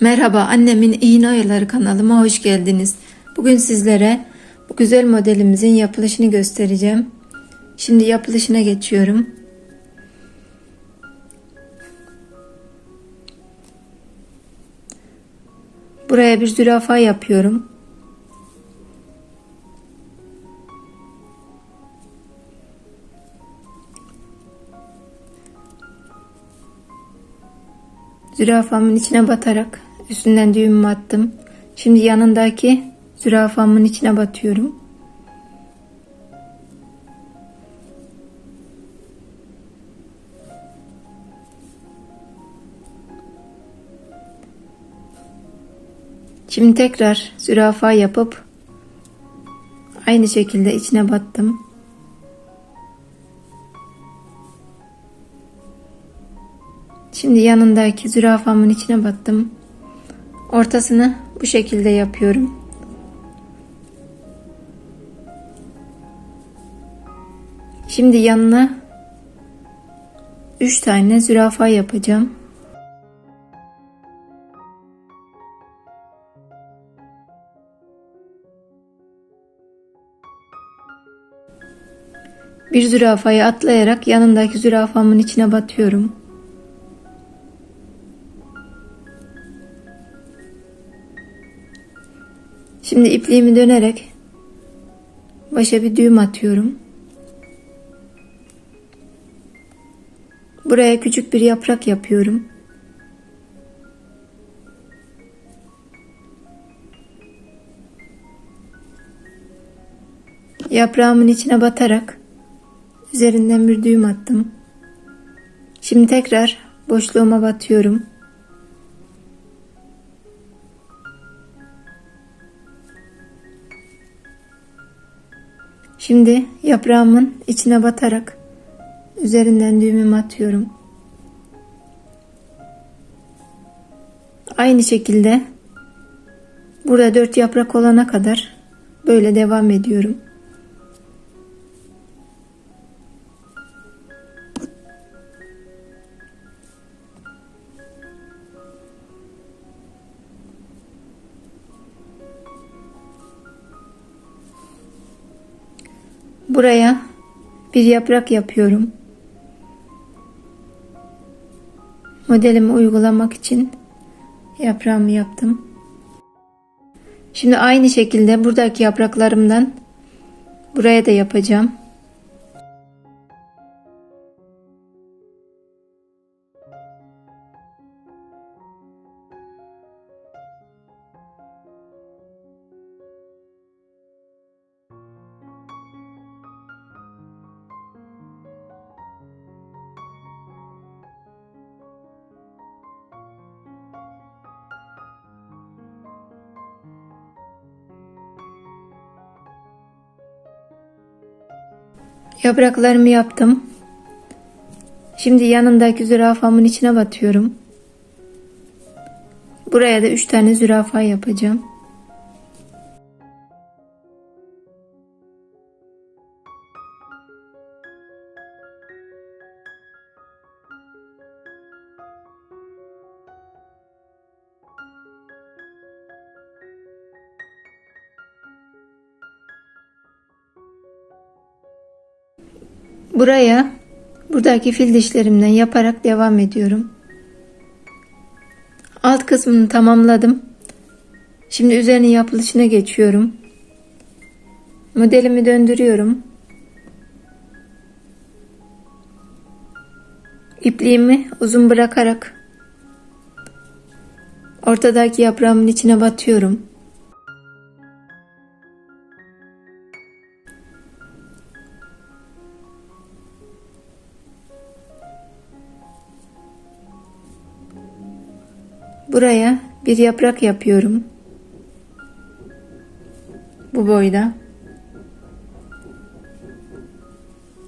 Merhaba annemin iğne oyaları kanalıma hoş geldiniz. Bugün sizlere bu güzel modelimizin yapılışını göstereceğim. Şimdi yapılışına geçiyorum. Buraya bir zürafa yapıyorum. Zürafamın içine batarak üstünden düğümümü attım. Şimdi yanındaki zürafamın içine batıyorum. Şimdi tekrar zürafa yapıp aynı şekilde içine battım. Şimdi yanındaki zürafamın içine battım. Ortasını bu şekilde yapıyorum. Şimdi yanına 3 tane zürafa yapacağım. Bir zürafayı atlayarak yanındaki zürafamın içine batıyorum. Şimdi ipliğimi dönerek başa bir düğüm atıyorum. Buraya küçük bir yaprak yapıyorum. Yaprağımın içine batarak üzerinden bir düğüm attım. Şimdi tekrar boşluğuma batıyorum. Şimdi yaprağımın içine batarak üzerinden düğümümü atıyorum. Aynı şekilde burada dört yaprak olana kadar böyle devam ediyorum. Buraya bir yaprak yapıyorum. Modelimi uygulamak için yaprağımı yaptım. Şimdi aynı şekilde buradaki yapraklarımdan buraya da yapacağım. Yapraklarımı yaptım. Şimdi yanındaki zürafamın içine batıyorum. Buraya da 3 tane zürafa yapacağım. Buraya buradaki fil dişlerimden yaparak devam ediyorum. Alt kısmını tamamladım. Şimdi üzerine yapılışına geçiyorum. Modelimi döndürüyorum. İpliğimi uzun bırakarak ortadaki yaprağımın içine batıyorum. Buraya bir yaprak yapıyorum. Bu boyda.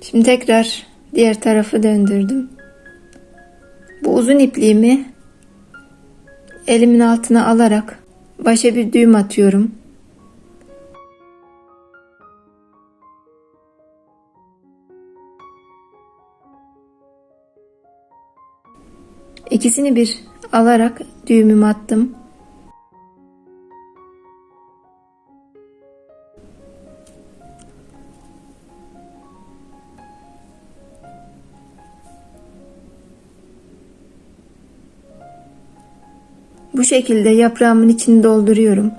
Şimdi tekrar diğer tarafı döndürdüm. Bu uzun ipliğimi elimin altına alarak başa bir düğüm atıyorum. İkisini bir alarak düğümümü attım. Bu şekilde yaprağımın içini dolduruyorum.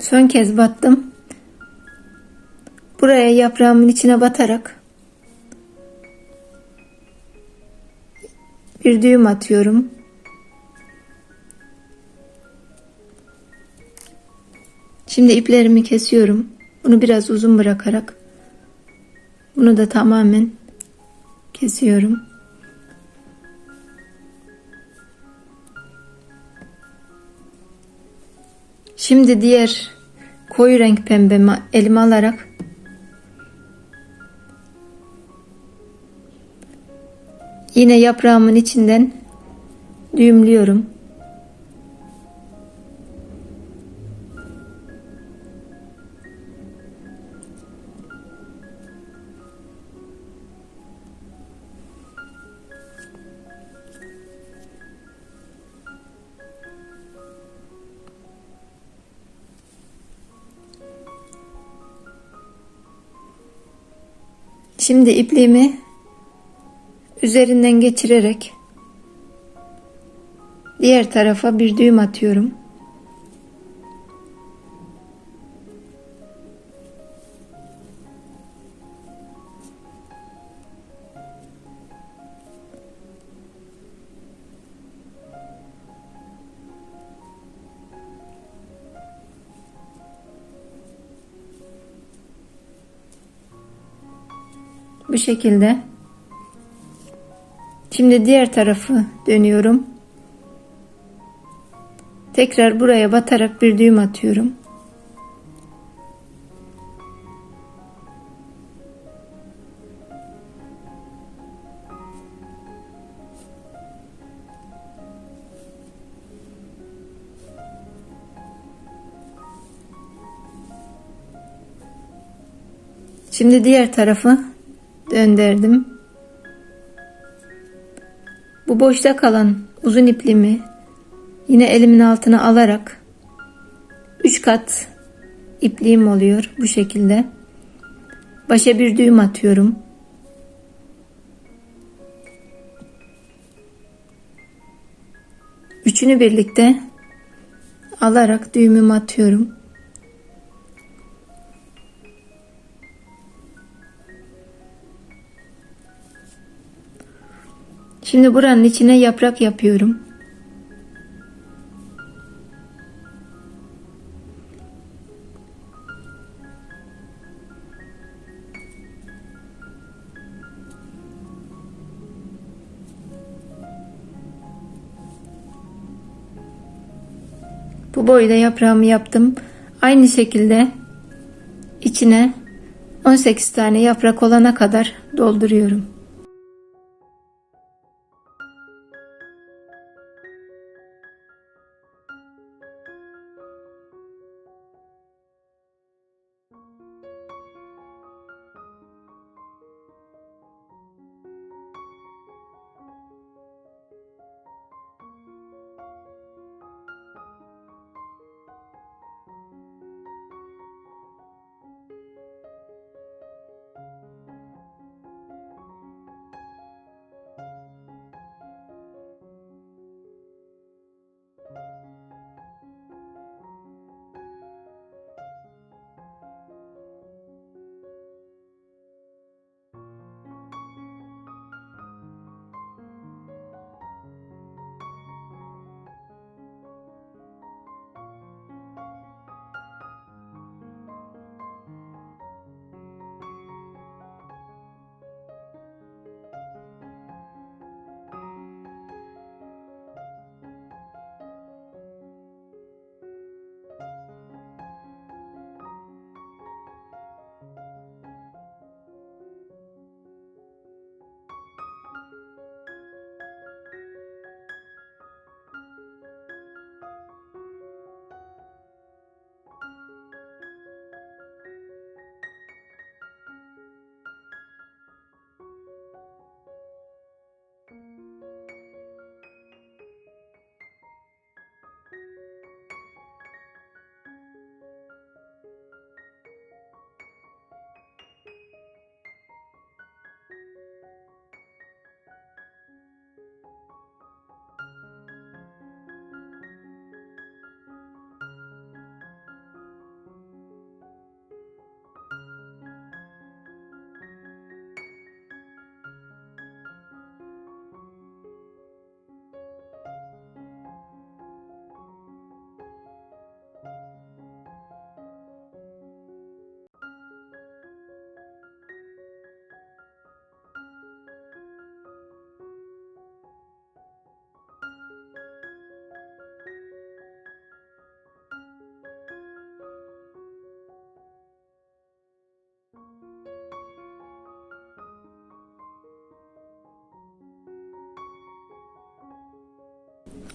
Son kez battım. Buraya yaprağımın içine batarak bir düğüm atıyorum. Şimdi iplerimi kesiyorum. Bunu biraz uzun bırakarak bunu da tamamen kesiyorum. Şimdi diğer koyu renk pembemi elime alarak yine yaprağımın içinden düğümlüyorum. Şimdi ipliğimi üzerinden geçirerek diğer tarafa bir düğüm atıyorum. Bu şekilde. Şimdi diğer tarafı dönüyorum. Tekrar buraya batarak bir düğüm atıyorum. Şimdi diğer tarafı döndürdüm. Bu boşta kalan uzun ipliğimi yine elimin altına alarak 3 kat ipliğim oluyor bu şekilde. Başa bir düğüm atıyorum. Üçünü birlikte alarak düğümümü atıyorum. Şimdi buranın içine yaprak yapıyorum. Bu boyda yaprağımı yaptım. Aynı şekilde içine 18 tane yaprak olana kadar dolduruyorum.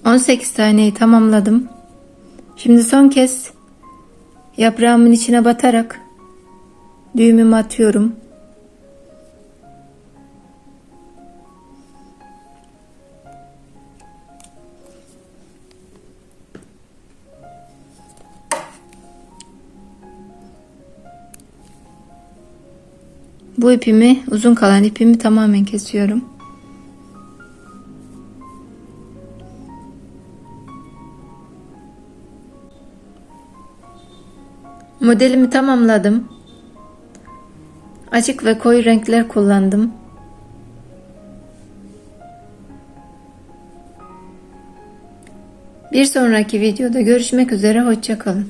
18 taneyi tamamladım. Şimdi son kez yaprağımın içine batarak düğümümü atıyorum. Bu ipimi, uzun kalan ipimi tamamen kesiyorum. Modelimi tamamladım. Açık ve koyu renkler kullandım. Bir sonraki videoda görüşmek üzere hoşça kalın.